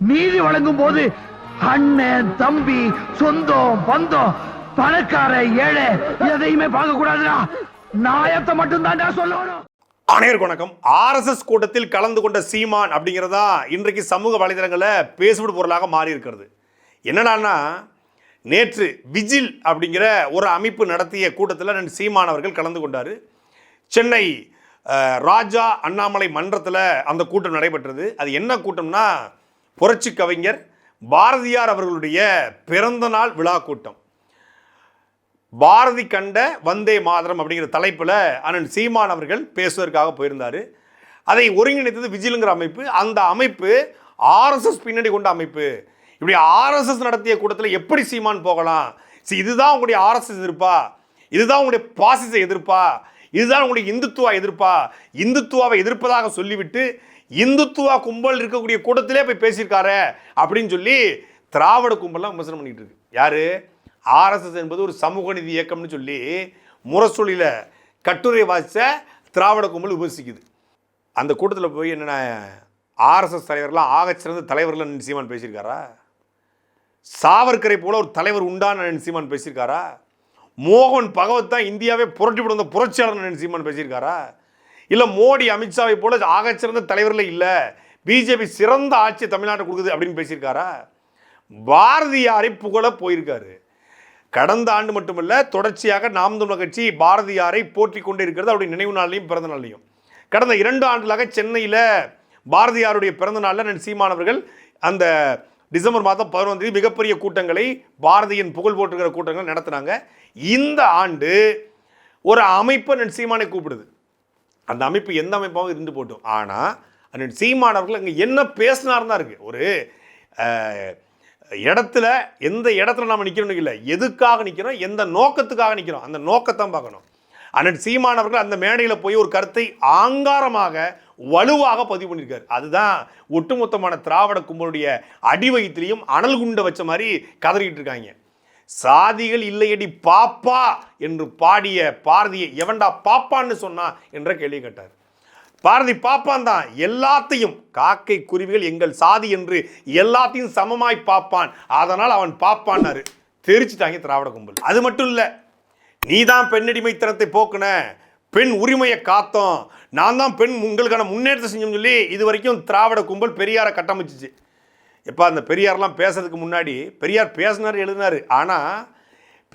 நீதி வழங்கும் போது அண்ணன் தம்பி சொந்தம் பந்தம் பணக்கார ஏழை எதையுமே பார்க்க கூடாதுடா நாயத்தை மட்டும் தான்டா சொல்லணும். அனைவருக்கும் வணக்கம். ஆர்எஸ்எஸ் கூட்டத்தில் கலந்து கொண்ட சீமான் அப்படிங்கிறதா இன்றைக்கு சமூக வலைதளங்களில் பேசுபடு பொருளாக மாறி இருக்கிறது என்னடானா நேற்று விஜில் அப்படிங்கிற ஒரு அமைப்பு நடத்திய கூட்டத்தில் நான் சீமான் அவர்கள் கலந்து கொண்டார். சென்னை ராஜா அண்ணாமலை மன்றத்தில் அந்த கூட்டம் நடைபெற்றது. அது என்ன கூட்டம்னா புரட்சி கவிஞர் பாரதியார் அவர்களுடைய பிறந்த நாள் விழா கூட்டம். பாரதி கண்ட வந்தே மாதரம் அப்படிங்கிற தலைப்பில் அண்ணன் சீமான் அவர்கள் பேசுவதற்காக போயிருந்தார். அதை ஒருங்கிணைத்தது விஜிலுங்கிற அமைப்பு. அந்த அமைப்பு ஆர்எஸ்எஸ் பின்னணி கொண்ட அமைப்பு. இப்படி ஆர்எஸ்எஸ் நடத்திய கூட்டத்தில் எப்படி சீமான் போகலாம்? சரி இதுதான் உங்களுடைய ஆர்எஸ்எஸ் எதிர்ப்பா? இதுதான் உங்களுடைய பாசிச எதிர்ப்பா? இதுதான் உங்களுடைய இந்துத்துவா எதிர்ப்பா? இந்துத்துவாவை எதிர்ப்பதாக சொல்லிவிட்டு இந்துத்துவா கும்பல் இருக்கக்கூடிய கூட்டத்திலே போய் பேசியிருக்காரு அப்படின்னு சொல்லி திராவிட கும்பல்லாம் விமர்சனம் பண்ணிட்டு இருக்கு. யாரு? ஆர்எஸ்எஸ் என்பது ஒரு சமூக நீதி இயக்கம்னு சொல்லி முரசொலியில் கட்டுரை வாசித்த திராவிட கும்பல் விமர்சிக்குது. அந்த கூட்டத்தில் போய் என்னென்ன ஆர்எஸ்எஸ் தலைவர்லாம் ஆகச்சிறந்த தலைவர்கள் சீமான் பேசியிருக்காரா? சாவர்கரை போல ஒரு தலைவர் உண்டான சீமான் பேசியிருக்காரா? மோகன் பகவத் தான் இந்தியாவே புரட்டி விடுந்த புரட்சியாளர் சீமான் பேசியிருக்காரா? இல்லை மோடி அமித்ஷாவை போல ஆகச்சிறந்த தலைவரில் இல்லை. பிஜேபி சிறந்த ஆட்சி தமிழ்நாட்டை கொடுக்குது அப்படின்னு பேசியிருக்காரா? பாரதியாரை புகழ போயிருக்காரு. கடந்த ஆண்டு மட்டுமல்ல தொடர்ச்சியாக நாம் தமிழர் கட்சி பாரதியாரை போற்றி கொண்டே இருக்கிறது அவருடைய நினைவு நாளையும் பிறந்த நாளையும் கடந்த இரண்டு ஆண்டுகளாக சென்னையில் பாரதியாருடைய பிறந்த நாளில் நான் சீமானவர்கள் அந்த டிசம்பர் மாதம் பதினொன்றாம் தேதி மிகப்பெரிய கூட்டங்களை பாரதியின் புகழ் போட்டுக்கிற கூட்டங்கள் நடத்துனாங்க. இந்த ஆண்டு ஒரு அமைப்பு நன் சீமானை கூப்பிடுது. அந்த அமைப்பு எந்த அமைப்பாகவும் இருந்து போட்டும். ஆனால் அண்ணன் சீமானவர்கள் அங்கே என்ன பேசினார் தான் இருக்குது ஒரு இடத்துல எந்த இடத்துல நம்ம நிற்கிறோம் இல்லை எதுக்காக நிற்கிறோம் எந்த நோக்கத்துக்காக நிற்கிறோம் அந்த நோக்கத்தான் பார்க்கணும். அண்ணன் சீமானவர்கள் அந்த மேடையில் போய் ஒரு கருத்தை ஆங்காரமாக வலுவாக பதிவு பண்ணியிருக்காரு. அதுதான் ஒட்டுமொத்தமான திராவிட கும்பலுடைய அடிவயத்திலையும் அனல் குண்டை வச்ச மாதிரி கதறிக்கிட்டு இருக்காங்க. சாதிகள் இல்லையடி பாப்பா என்று பாடிய பாரதியை எவன்டா பாப்பான்னு சொன்னா என்ற கேள்வி கேட்டார். பாரதி பாப்பான் தான். எல்லாத்தையும் காக்கை குருவிகள் எங்கள் சாதி என்று எல்லாத்தையும் சமமாய் பாப்பான். அதனால் அவன் பாப்பான்னாரு. தெரிச்சுட்டாங்க திராவிட கும்பல். அது மட்டும் இல்லை நீ தான் பெண்ணடிமைத்தனத்தை போக்குன பெண் உரிமையை காத்தோம். நான் தான் பெண் உங்களுக்கான முன்னேற்றம் செஞ்சோம்னு சொல்லி இது வரைக்கும் திராவிட கும்பல் பெரியாரை கட்டமைச்சிச்சு. எப்போ அந்த பெரியார்லாம் பேசுறதுக்கு முன்னாடி பெரியார் பேசினார் எழுதினார். ஆனால்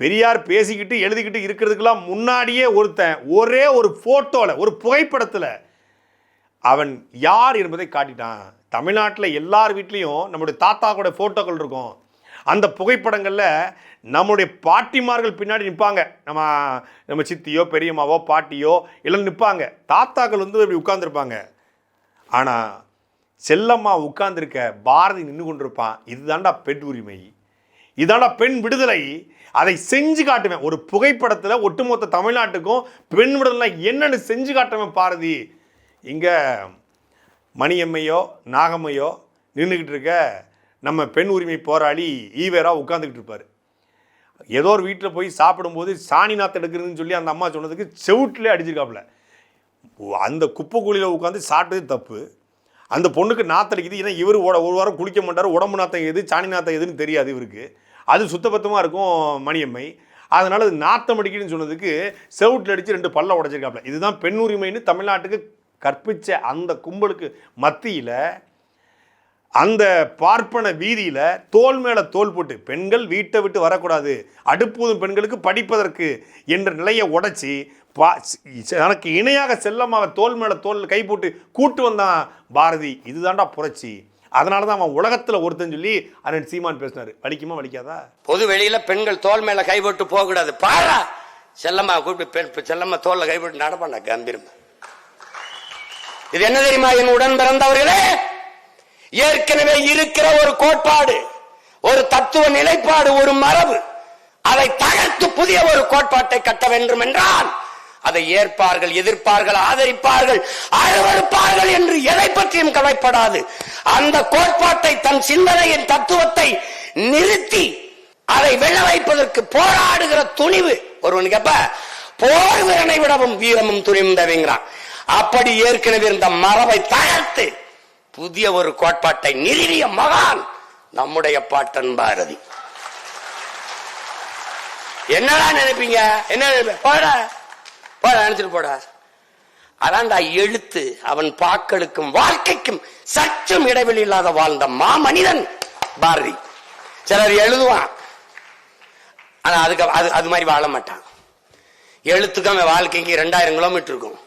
பெரியார் பேசிக்கிட்டு எழுதிக்கிட்டு இருக்கிறதுக்கெல்லாம் முன்னாடியே ஒருத்தன் ஒரே ஒரு ஃபோட்டோவில் ஒரு புகைப்படத்தில் அவன் யார் என்பதை காட்டிட்டான். தமிழ்நாட்டில் எல்லார் வீட்லேயும் நம்முடைய தாத்தாவோட ஃபோட்டோக்கள் இருக்கும். அந்த புகைப்படங்களில் நம்முடைய பாட்டிமார்கள் பின்னாடி நிற்பாங்க நம்ம நம்ம சித்தியோ பெரியம்மாவோ பாட்டியோ எல்லாம் நிற்பாங்க தாத்தாக்கள் வந்து இப்படி உட்காந்துருப்பாங்க ஆனால் செல்லம்மா உட்கார்ந்துருக்க பாரதி நின்று கொண்டிருப்பான். இதுதான்டா பெண் உரிமை. இதாண்டா பெண் விடுதலை. அதை செஞ்சு காட்டுவேன். ஒரு புகைப்படத்தில் ஒட்டுமொத்த தமிழ்நாட்டுக்கும் பெண் விடுதலை என்னன்னு செஞ்சு காட்டுவேன் பாரதி. இங்கே மணியம்மையோ நாகம்மையோ நின்றுக்கிட்டு இருக்க நம்ம பெண் உரிமை போராளி ஈவேரா உட்காந்துக்கிட்டு இருப்பார். ஏதோ ஒரு வீட்டில் போய் சாப்பிடும்போது சாணி நாத்து எடுக்கிறதுன்னு சொல்லி அந்த அம்மா சொன்னதுக்கு செவுட்டிலே அடிச்சிருக்காப்புல. அந்த குப்பை குழியில் உட்காந்து சாப்பிட்டது தப்பு. அந்த பொண்ணுக்கு நாத்தடிக்குது. ஏன்னா இவர் ஒரு வாரம் குளிக்க மாட்டார். உடம்பு நாத்தம் எது சாணி நாத்தம் எதுன்னு தெரியாது இவருக்கு. அது சுத்தபத்தமாக இருக்கும் மணியம்மை. அதனால் அது நாத்தம் அடிக்குதுன்னு சொன்னதுக்கு செவுட்டில் அடித்து ரெண்டு பல்ல உடைச்சிருக்காப்புல இதுதான் பெண் உரிமைன்னு தமிழ்நாட்டுக்கு கற்பித்த அந்த கும்பலுக்கு மத்தியில் அந்த பார்ப்பன வீதியில் தோல் மேலே தோல் போட்டு பெண்கள் வீட்டை விட்டு வரக்கூடாது அடுப்பூதும் பெண்களுக்கு படிப்பதற்கு என்ற நிலையை உடைச்சி பா எனக்கு இணையாக செல்லமாக தோல் மேலே தோல் கை போட்டு கூட்டு வந்தான் பாரதி. இதுதான்டா புரட்சி. அதனால தான் அவன் உலகத்தில் ஒருத்தன் சொல்லி அண்ணன் சீமான் பேசினார். வலிக்குமா வலிக்காதா? பொது வெளியில பெண்கள் தோல் மேல கைவிட்டு போட்டு போகக்கூடாது. பாரா! செல்லம்மா கூப்பிட்டு பெண் செல்லம்மா தோல்ல போட்டு நடப்பாண்டா கம்பீரம். இது என்ன தெரியுமா என் உடன் பிறந்தவர்களே? ஏற்கனவே இருக்கிற ஒரு கோட்பாடு ஒரு தத்துவ நிலைப்பாடு ஒரு மரபு அதை தகர்த்து புதிய ஒரு கோட்பாட்டை கட்ட வேண்டும் என்றால் அதை ஏற்பார்கள் எதிர்ப்பார்கள் ஆதரிப்பார்கள் அருவறுப்பார்கள் என்று எதை பற்றியும் கவலைப்படாது. அந்த கோட்பாட்டை தன் சிந்தனையின் தத்துவத்தை நிறுத்தி அதை வெல்ல வைப்பதற்கு போராடுகிற துணிவு ஒருவன் கேப்ப போர் வீரனை விடவும் வீரமும் துணிவும் அப்படி ஏற்கனவே இருந்த மரபை தகர்த்து புதிய ஒரு கோட்பாட்டை நிறுவிய மகான் நம்முடைய பாட்டன் பாரதி. என்னடா நினைப்பீங்க? என்ன போட. போட நினைச்சிட்டு போடா. அதான்டா எழுத்து அவன் பாக்களுக்கும் வாழ்க்கைக்கும் சற்றும் இடைவெளி இல்லாத வாழ்ந்த மாமனிதன் பாரதி. சிலர் எழுதுவான். ஆனா அதுக்கு அது அது மாதிரி வாழ மாட்டான். எழுத்துக்கு அவன் வாழ்க்கைக்கு ரெண்டாயிரம் கிலோமீட்டர் இருக்கும்.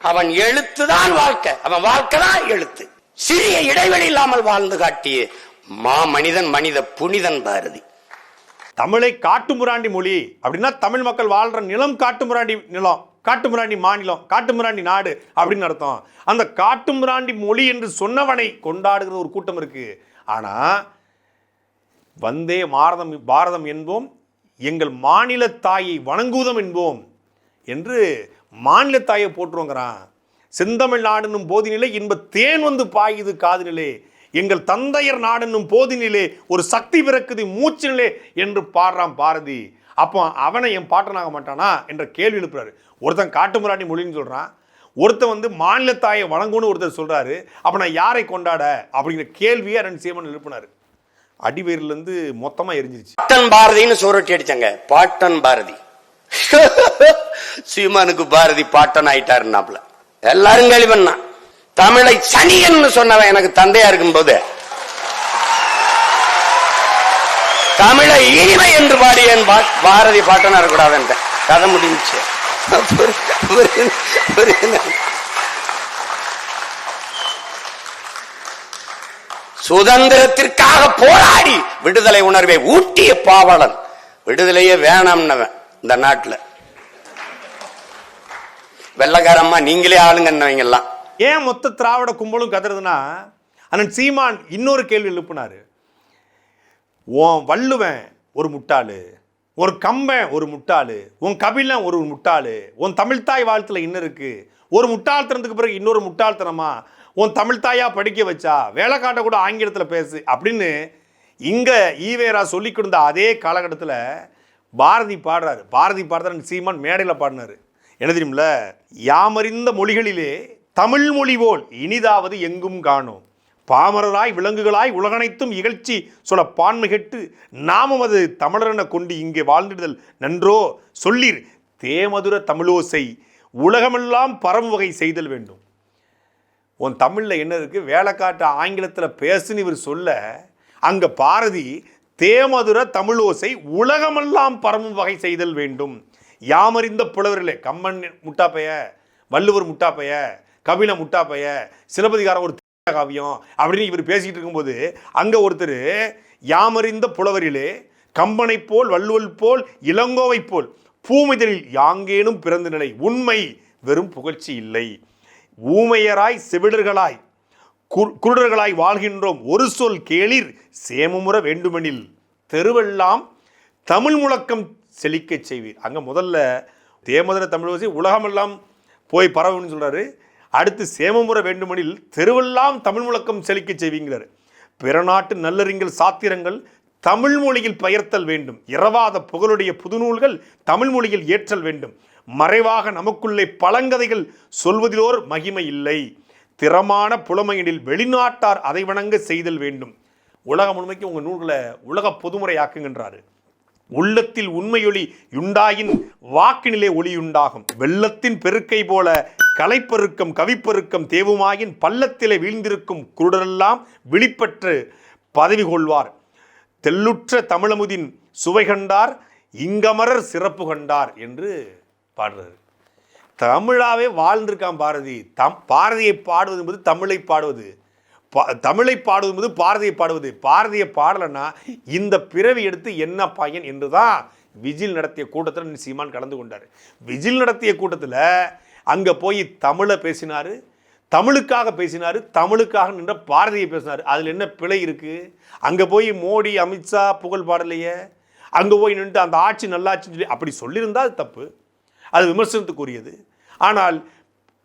அவன் எழுத்துதான் வாழ்க்கை. அவன் வாழ்க்கை தான் எழுத்து. சிறிய இடைவெளி இல்லாமல் வாழ்ந்து காட்டிய மா மனிதன் மனித புனிதன் பாரதி. தமிழை காட்டுமுராண்டி மொழி. அப்படின்னா தமிழ் மக்கள் வாழ்ற நிலம் காட்டுமுராண்டி நிலம் காட்டுமிராண்டி மாநிலம் காட்டுமிராண்டி நாடு அப்படின்னு அர்த்தம். அந்த காட்டுமிராண்டி மொழி என்று சொன்னவனை கொண்டாடுகிற ஒரு கூட்டம் இருக்கு. ஆனா வந்தே பாரதம் பாரதம் என்போம் எங்கள் மாநில தாயை வணங்குவதம் என்போம் என்று மாநிலத்தாயை போற்றுவோங்கிறான் செந்தமிழ் நாடுன்னும் போதினிலே இன்ப தேன் வந்து பாயுது காதினிலே. எங்கள் தந்தையர் நாடுன்னும் போதினிலே ஒரு சக்தி பிறக்குது மூச்சினிலே என்று பாடுறான் பாரதி. அப்போ அவனை என் பாட்டனாக மாட்டானா என்ற கேள்வி எழுப்புறாரு. ஒருத்தன் காட்டுமிராண்டி மொழின்னு சொல்கிறான் ஒருத்தன் வந்து மாநிலத்தாயை வழங்கும்னு ஒருத்தர் சொல்கிறாரு அப்போ நான் யாரை கொண்டாட? அப்படிங்கிற கேள்வியை அரண் சீமன் எழுப்பினார். அடிவேர்லேருந்து மொத்தமாக எரிஞ்சிருச்சு. பாட்டன் பாரதின்னு சோரட்டி அடிச்சாங்க. பாட்டன் பாரதி. சீமானுக்கு பாரதி பாட்டன் ஆயிட்டாருன்னாப்ல. எல்லாரும் கேள்வி பண்ணான் தமிழை சனியன்னு சொன்னவன் எனக்கு தந்தையா இருக்கும் போது தமிழை இனிமை என்று பாடிய என் பா- பாரதி பாட்டனா இருக்கக்கூடாது கதை முடிஞ்சுச்சு. சுதந்திரத்திற்காக போராடி விடுதலை உணர்வை ஊட்டிய பாவலன். விடுதலையே வேணாம்னவன். இந்த நாட்டில். வெள்ளக்காரம்மா நீங்களே ஆளுங்கன்னவங்கெல்லாம். ஏன் மொத்த திராவிட கும்பலும் கதறதுன்னா அண்ணன் சீமான் இன்னொரு கேள்வி எழுப்புனாரு. உன் வள்ளுவன் ஒரு முட்டாளு ஒரு கம்பன் ஒரு முட்டாளு உன் கபிலன் ஒரு முட்டாளு உன் தமிழ்த்தாய் வாழ்த்துல இன்னும் இருக்கு ஒரு முட்டாள்தனத்துக்கு பிறகு இன்னொரு முட்டாள்தனமா உன் தமிழ்த்தாயா படிக்க வச்சா வேலை காட்ட கூட ஆங்கிலத்தில் பேசு அப்படின்னு இங்கே ஈவேரா சொல்லி கொடுத்த அதே காலகட்டத்தில் பாரதி பாடுறாரு. பாரதி பாடுறாரு. சீமான் மேடையில் பாடினாரு. என்ன தெரியுமில யாமறிந்த மொழிகளிலே தமிழ் மொழி போல் இனிதாவது எங்கும் காணும். பாமரராய் விலங்குகளாய் உலகனைத்தும் இகழ்ச்சி சொல்ல பான்மை கெட்டு நாமும் அது தமிழரென கொண்டு இங்கே வாழ்ந்திடுதல் நன்றோ? சொல்லீர் தேமதுர தமிழோசை. உலகமெல்லாம் பரவும் வகை செய்தல் வேண்டும். உன் தமிழில் என்ன இருக்கு? வேலைக்காட்டு ஆங்கிலத்தில் பேசுன்னு இவர் சொல்ல அங்கே பாரதி தேமதுர தமிழோசை உலகமெல்லாம் பரவும் வகை செய்தல் வேண்டும். யாமறிந்த புலவர்களே கம்மன் முட்டாப்பைய வள்ளுவர் முட்டாப்பைய கபில முட்டாப்பைய சிலப்பதிகாரம் ஒரு காவியம் அப்படின்னு இவர் பேசிக்கிட்டு இருக்கும்போது அங்கே ஒருத்தர் யாமறிந்த புலவரிலே கம்பனை போல் வள்ளுவல் போல் இளங்கோவைப் போல் பூமிதழில் யாங்கேனும் பிறந்த நிலை உண்மை வெறும் புகழ்ச்சி இல்லை. ஊமையராய் செவிடர்களாய் குருடர்களாய் வாழ்கின்றோம். ஒரு சொல் கேளிர். சேமமுற வேண்டுமெனில். தெருவெல்லாம் தமிழ் முழக்கம் செழிக்கச் செய்வீர். அங்கே முதல்ல தேமதுர தமிழோசி உலகமெல்லாம் போய் பரவுன்னு சொல்கிறாரு அடுத்து சேமமுற வேண்டுமெனில் தெருவெல்லாம் தமிழ் முழக்கம் செழிக்கச் செய்வீங்கிறார். பிற நாட்டு நல்லறிஞர் சாத்திரங்கள் தமிழ் மொழியில் பெயர்த்தல் வேண்டும். இரவாத புகழுடைய புதுநூல்கள் தமிழ் மொழியில் ஏற்றல் வேண்டும். மறைவாக நமக்குள்ளே பழங்கதைகள் சொல்வதிலோர் மகிமை இல்லை. திறமான புலமையினில் வெளிநாட்டார் அதை வணங்க செய்தல் வேண்டும். உலகம் முழுமைக்கு உங்கள் நூல்களை உலக பொதுமுறையாக்குகின்றாரு. உள்ளத்தில் உண்மையொளி யுண்டாயின் வாக்கினிலே ஒளியுண்டாகும் வெள்ளத்தின் பெருக்கை போல கலைப்பெருக்கம் கவிப்பெருக்கம் தேவுமாயின் பள்ளத்திலே வீழ்ந்திருக்கும் குருடரெல்லாம் விழிப்பற்று பதவி கொள்வார். தெல்லுற்ற தமிழமுதின் சுவை கண்டார் இங்கமரர் சிறப்பு கண்டார் என்று பாடுறாரு. தமிழாகவே வாழ்ந்திருக்கான் பாரதி. தம் பாரதியை பாடுவது என்பது தமிழை பாடுவது. பா- தமிழை பாடுவது என்பது பாரதியை பாடுவது. பாரதியை பாடலைன்னா இந்த பிறவி எடுத்து என்ன பையன் என்று தான் விஜில் நடத்திய கூட்டத்தில் சீமான் கலந்து கொண்டார். விஜில் நடத்திய கூட்டத்தில் அங்கே போய் தமிழை பேசினார் தமிழுக்காக பேசினார் தமிழுக்காக நின்ற பாரதியை பேசினார். அதில் என்ன பிழை இருக்குது அங்கே போய் மோடி அமித்ஷா புகழ் பாடலையே? அங்கே போய் நின்று அந்த ஆட்சி நல்லாட்சின்னு சொல்லி அப்படி சொல்லியிருந்தால் அது தப்பு. அது விமர்சனத்துக்குரியது. ஆனால்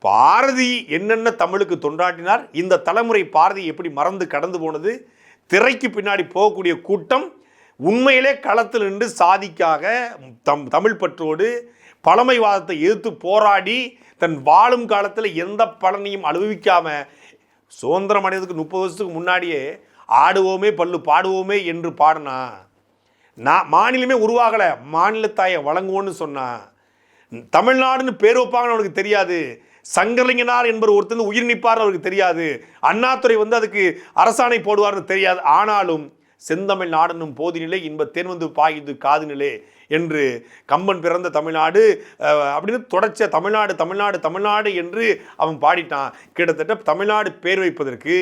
பாரதி என்னென்ன தமிழுக்கு தொண்டாட்டினார் இந்த தலைமுறை பாரதி எப்படி மறந்து கடந்து போனது திரைக்கு பின்னாடி போகக்கூடிய கூட்டம் உண்மையிலே களத்தில் நின்று சாதிக்காக தம் தமிழ் பற்றோடு பழமைவாதத்தை எதிர்த்து போராடி தன் வாழும் காலத்தில் எந்த பலனையும் அனுபவிக்காமல் சுதந்திரம் அடைவதற்கு முப்பது வருஷத்துக்கு முன்னாடியே ஆடுவோமே பல்லு பாடுவோமே என்று பாடினா நான் மாநிலமே உருவாகலை மாநிலத்தாயை வழங்குவோன்னு சொன்னான் தமிழ்நாடுன்னு பேர் வைப்பாங்கன்னு அவனுக்கு தெரியாது. சங்கரலிங்கனார் என்பவர் ஒருத்தர் உயிர் நிற்பார்னு அவருக்கு தெரியாது. அண்ணாத்துறை வந்து அதுக்கு அரசாணை போடுவார்னு தெரியாது. ஆனாலும் செந்தமிழ் நாடனும் போதினிலே இன்ப தேன் வந்து பாயுது காதுநிலே என்று கம்பன் பிறந்த தமிழ்நாடு அப்படின்னு தொடச்ச தமிழ்நாடு தமிழ்நாடு தமிழ்நாடு என்று அவன் பாடிட்டான். கிட்டத்தட்ட தமிழ்நாடு பேர் வைப்பதற்கு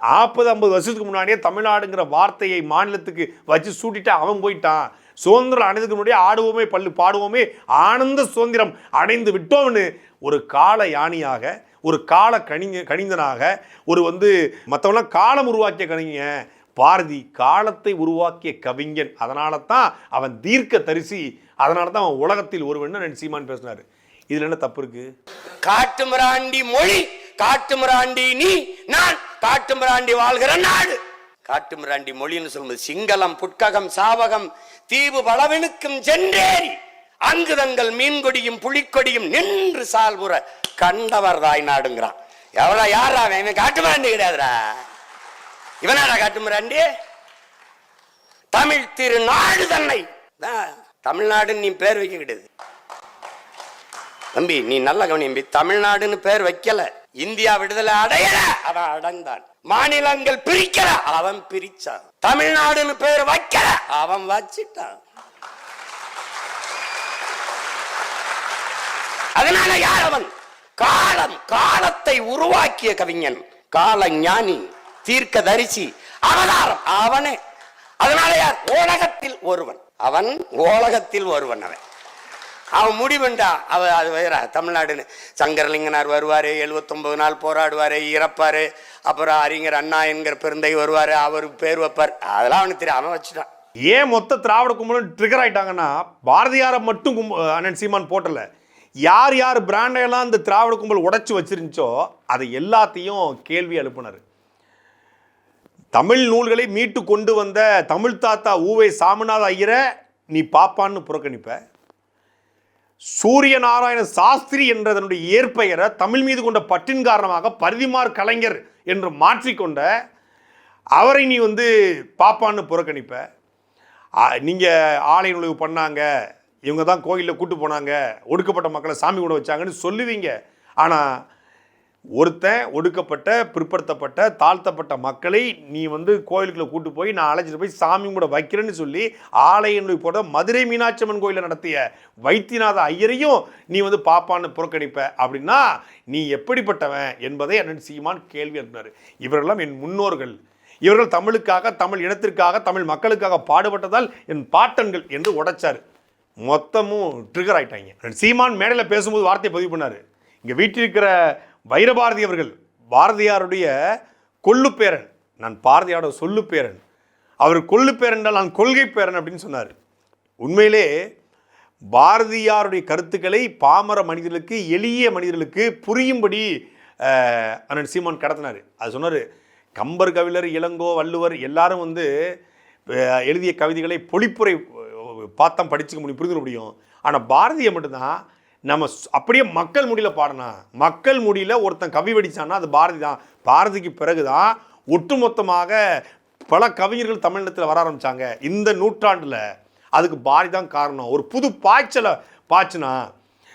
நாற்பது ஐம்பது வருஷத்துக்கு முன்னாடியே தமிழ்நாடுங்கிற வார்த்தையை மாநிலத்துக்கு வச்சு சூட்டிட்டு அவன் போயிட்டான். சுதந்திரம் அடைந்ததுக்கு முன்னாடியே ஆடுவோமே பல்லு பாடுவோமே ஆனந்த சுதந்திரம் அடைந்து விட்டோம்னு ஒரு கால யானியாக ஒரு கால கணிங்க கணிந்தனாக ஒரு வந்து மற்றவெல்லாம் காலம் உருவாக்கிய கணிங்க பாரதி காலத்தை உருவாக்கிய கவிஞன். அதனால தான் அவன் தீர்க்க தரிசி அதனால தான் அவன் உலகத்தில் ஒருவன் சீமான் பேசினார். இதில் என்ன தப்பு இருக்கு? காட்டுமிராண்டி மொழி காட்டுமிராண்டி நீ நான் காட்டுமிராண்டி வாழ்கிற நாடு. காட்டுமிராண்டி மொழின்னு சொல்லும்போது சிங்களம் புட்ககம் சாவகம் தீவு பலவனுக்கும் சென்றேறி அங்கு தங்கள் மீன்கொடியும் புலிக்கொடியும் நின்று சால்புற கண்டவர் தாய் நாடுங்கிறான் எவ்வளோ யாரா அவன்? இவன் கிடையாதுரா கிடையாதுடா. இவனாடா காட்டுமிராண்டி தமிழ் திருநாடு தன்னை. தமிழ்நாடுன்னு நீ பேர் வைக்க கிடையாது. தம்பி நீ நல்ல கவனி தம்பி. தமிழ்நாடுன்னு பேர் வைக்கல. இந்தியா விடுதலை அடையல. அவன் அடைந்தான் மாநிலங்கள் பிரிக்கல. அவன் பிரிச்சான். தமிழ்நாடுன்னு பேர் வைக்கல. அவன் வச்சிட்டான். அதனால யார் அவன்? காலம். காலத்தை உருவாக்கிய கவிஞன். கால ஞானி தீர்க்க தரிசி அவதாரம். அவனே. அதனால யார்? ஓலகத்தில் ஒருவன். அவன் ஓலகத்தில் ஒருவன் அவன். அவன் முடிவுண்டா. அவ அது வயிறா தமிழ்நாடுன்னு. சங்கரலிங்கனார் வருவார் எழுபத்தொம்பது நாள் போராடுவார் இறப்பார். அப்புறம் அறிஞர் அண்ணா என்கிற பெருந்தை வருவார் அவருக்கு பேர் வைப்பார். அதெல்லாம் அவனுக்கு தெரியும். அவன் வச்சுட்டான். ஏன் மொத்த திராவிட கும்பலும் ட்ரிகர் ஆயிட்டாங்கன்னா பாரதியாரை மட்டும் கும்ப அண்ணன் சீமான் போட்டல. யார் யார் பிராண்டையெல்லாம் இந்த திராவிட கும்பல் உடச்சி வச்சிருந்துச்சோ அதை எல்லாத்தையும் கேள்வி எழுப்பினார். தமிழ் நூல்களை மீட்டு கொண்டு வந்த தமிழ் தாத்தா ஊவை சாமிநாத ஐயரை நீ பாப்பான்னு புறக்கணிப்ப. சூரிய நாராயண சாஸ்திரி என்ற தன்னுடைய இயற்பெயரை தமிழ் மீது கொண்ட பற்றின் காரணமாக பரிதிமார் கலைஞர் என்று மாற்றிக்கொண்ட அவரை நீ வந்து பாப்பான்னு புறக்கணிப்ப. நீங்கள் ஆலை ஆலய நுழைவு பண்ணாங்க இவங்க தான் கோயிலில் கூட்டு போனாங்க ஒடுக்கப்பட்ட மக்களை சாமி கூட வச்சாங்கன்னு சொல்லுவீங்க. ஆனால் ஒருத்தன் ஒடுக்கப்பட்ட பிற்படுத்தப்பட்ட தாழ்த்தப்பட்ட மக்களை நீ வந்து கோயிலுக்குள்ளே கூட்டு போய் நான் அழைச்சிட்டு போய் சாமி கூட வைக்கிறேன்னு சொல்லி ஆலயங்களுக்கு போட மதுரை மீனாட்சி அம்மன் கோயிலில் நடத்திய வைத்தியநாத ஐயரையும் நீ வந்து பாப்பான்னு புறக்கணிப்ப அப்படின்னா நீ எப்படிப்பட்டவன் என்பதை அண்ணன் சீமான் கேள்வி அனுப்பினார். இவரெல்லாம் என் முன்னோர்கள். இவர்கள் தமிழுக்காக தமிழ் இனத்திற்காக தமிழ் மக்களுக்காக பாடுபட்டதால் என் பாட்டன்கள் என்று உடைச்சார். மொத்தமும் ட்ரிகர் ஆயிட்டாங்க. சீமான் மேடையில் பேசும்போது வார்த்தையை பதிவு இங்கே வீட்டில் இருக்கிற வைரபாரதி அவர்கள் பாரதியாருடைய கொள்ளுப்பேரன். நான் பாரதியாரோட சொல்லுப்பேரன். அவர் கொள்ளுப்பேரன் நான் கொள்கை பேரன் அப்படின்னு சொன்னார். உண்மையிலே பாரதியாருடைய கருத்துக்களை பாமர மனிதர்களுக்கு எளிய மனிதர்களுக்கு புரியும்படி அண்ணன் சீமான் கடத்தினார். அது சொன்னார் கம்பர் கவிழர் இளங்கோ வள்ளுவர் எல்லாரும் வந்து எழுதிய கவிதைகளை பொழிப்புரை அஹ், பார்த்தா படிச்சுக்க முடியும் புரிந்துக்க முடியும். ஆனால் பாரதியை மட்டும்தான் நம்ம ஸ்- அப்படியே மக்கள் முடியல பாடினா மக்கள் முடியல ஒருத்தன் கவி வடிச்சான்னா அது பாரதி தான். பாரதிக்கு பிறகு தான் ஒட்டுமொத்தமாக பல கவிஞர்கள் தமிழினத்தில் வர ஆரம்பிச்சாங்க. இந்த நூற்றாண்டில் அதுக்கு பாரதி தான் காரணம். ஒரு புது பாய்ச்சலை பாய்ச்சினா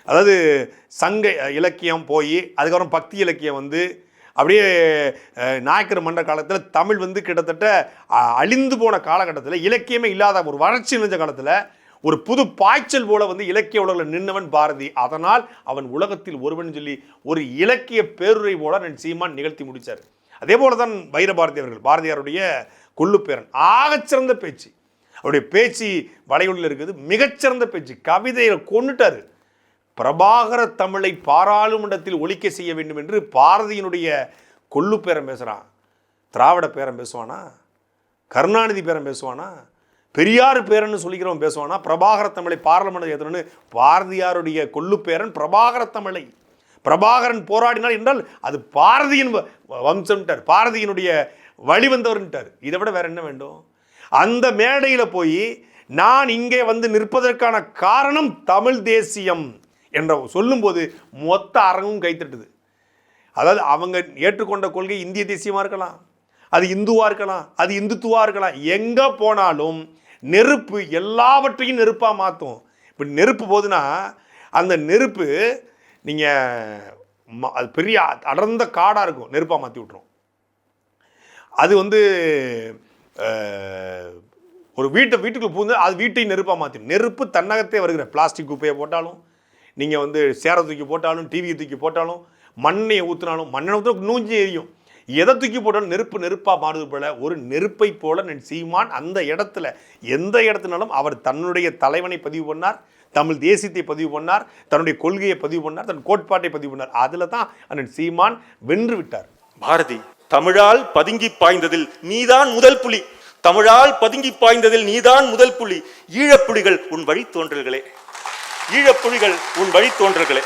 அதாவது சங்க இலக்கியம் போய் அதுக்கப்புறம் பக்தி இலக்கியம் வந்து அப்படியே நாயக்கர் மன்ற காலத்தில் தமிழ் வந்து கிட்டத்தட்ட அழிந்து போன காலகட்டத்தில் இலக்கியமே இல்லாத ஒரு வறட்சி நிறைஞ்ச காலத்தில் ஒரு புது பாய்ச்சல் போல வந்து இலக்கிய உலகில் நின்றவன் பாரதி. அதனால் அவன் உலகத்தில் ஒருவன் சொல்லி ஒரு இலக்கிய பேருரை போல நான் சீமான் நிகழ்த்தி முடித்தார் அதே போல தான் வைரபாரதி அவர்கள் பாரதியாருடைய கொள்ளுப்பேரன். ஆகச்சிறந்த பேச்சு. அவருடைய பேச்சு வலையொலியில் இருக்குது. மிகச்சிறந்த பேச்சு. கவிதையை கொண்டுட்டார் பிரபாகர தமிழை பாராளுமன்றத்தில் ஒழிக்க செய்ய வேண்டும் என்று பாரதியினுடைய கொள்ளு பேரம் பேசுகிறான் திராவிட பேரம் பேசுவானா? கருணாநிதி பேரம் பேசுவானா? பெரியார் பேரன்னு சொல்லிக்கிறவன் பேசுவானா? பிரபாகர தமிழை பாராளுமன்றத்தில் ஏற்றணும்னு பாரதியாருடைய கொள்ளு பேரன் பிரபாகர தமிழை. பிரபாகரன் போராடினார் என்றால் அது பாரதியின் வ- வம்சம்ட்டார் பாரதியினுடைய வழிவந்தவர்ன்ட்டார். இதை விட வேற என்ன வேண்டும்? அந்த மேடையில் போய் நான் இங்கே வந்து நிற்பதற்கான காரணம் தமிழ் தேசியம் என்ற சொல்லும்போது மொத்த அரங்கும் கைத்தட்டுது. அதாவது அவங்க ஏற்றுக்கொண்ட கொள்கை இந்திய தேசியமாக இருக்கலாம் அது இந்துவாக இருக்கலாம் அது இந்துத்துவாக இருக்கலாம். எங்கே போனாலும் நெருப்பு எல்லாவற்றையும் நெருப்பாக மாற்றும் இப்போ நெருப்பு போதுன்னா அந்த நெருப்பு நீங்கள் அது பெரிய அடர்ந்த காடாக இருக்கும் நெருப்பாக மாற்றி விட்ரும் அது வந்து ஒரு வீட்டை வீட்டுக்குள்ளே பூந்து அது வீட்டையும் நெருப்பாக மாற்றும் நெருப்பு தன்னகத்தே வருகிற பிளாஸ்டிக் குப்பையை போட்டாலும் நீங்கள் வந்து சேரை தூக்கி போட்டாலும் டிவியை தூக்கி போட்டாலும் மண்ணையை ஊற்றினாலும் மண்ணை ஊற்றினா நூஞ்சி எரியும். எதை தூக்கி போட்டாலும் நெருப்பு நெருப்பாக மாறுது போல ஒரு நெருப்பை போல சீமான் அந்த இடத்துல எந்த இடத்துனாலும் அவர் தன்னுடைய தலைவனை பதிவு பண்ணார் தமிழ் தேசியத்தை பதிவு பண்ணார் தன்னுடைய கொள்கையை பதிவு பண்ணார் தன் கோட்பாட்டை பதிவு பண்ணார். அதில் தான் அண்ணன் சீமான் வென்று விட்டார். பாரதி தமிழால் பதுங்கி பாய்ந்ததில் நீதான் முதல் புலி. தமிழால் பதுங்கி பாய்ந்ததில் நீதான் முதல் புலி. ஈழப்புலிகள் உன் வழித்தோன்றல்களே ஈழப்புலிகள் உன் வழித்தோன்றல்களே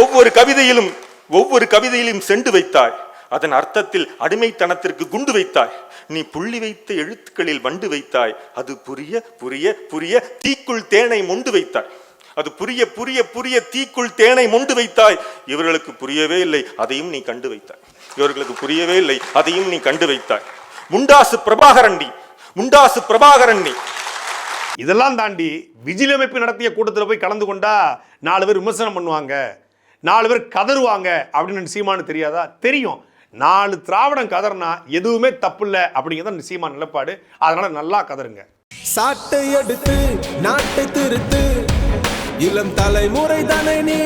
ஒவ்வொரு கவிதையிலும் ஒவ்வொரு கவிதையிலும் செண்டு வைத்தாய். அதன் அர்த்தத்தில் அடிமைத்தனத்திற்கு குண்டு வைத்தாய். நீ புள்ளி வைத்த எழுத்துக்களில் வண்டு வைத்தாய். அது புரிய புரிய புரிய தீக்குள் தேனை மொண்டு வைத்தாய். அது புரிய புரிய புரிய தீக்குள் தேனை மொண்டு வைத்தாய். இவர்களுக்கு புரியவே இல்லை அதையும் நீ கண்டு வைத்தாய். இவர்களுக்கு புரியவே இல்லை அதையும் நீ கண்டு வைத்தாய். முண்டாசு பிரபாகரன் நீ முண்டாசு பிரபாகரன் நீ. இதெல்லாம் தாண்டி விஜிலமைப்பு நடத்திய கூட்டத்தில் போய் கலந்து கொண்டா நாலு பேர் விமர்சனம் பண்ணுவாங்க. நாலு பேர் கதறுவாங்க அப்படின்னு சீமானு தெரியாதா? தெரியும். நாலு திராவிடம் கதறினா எதுவுமே தப்பு இல்லை அப்படிங்கிறத சீமான் நிலப்பாடு. அதனால நல்லா கதருங்க. சாட்டை எடுத்து நாட்டை திருத்து. இளம் தலைமுறை தானே நீ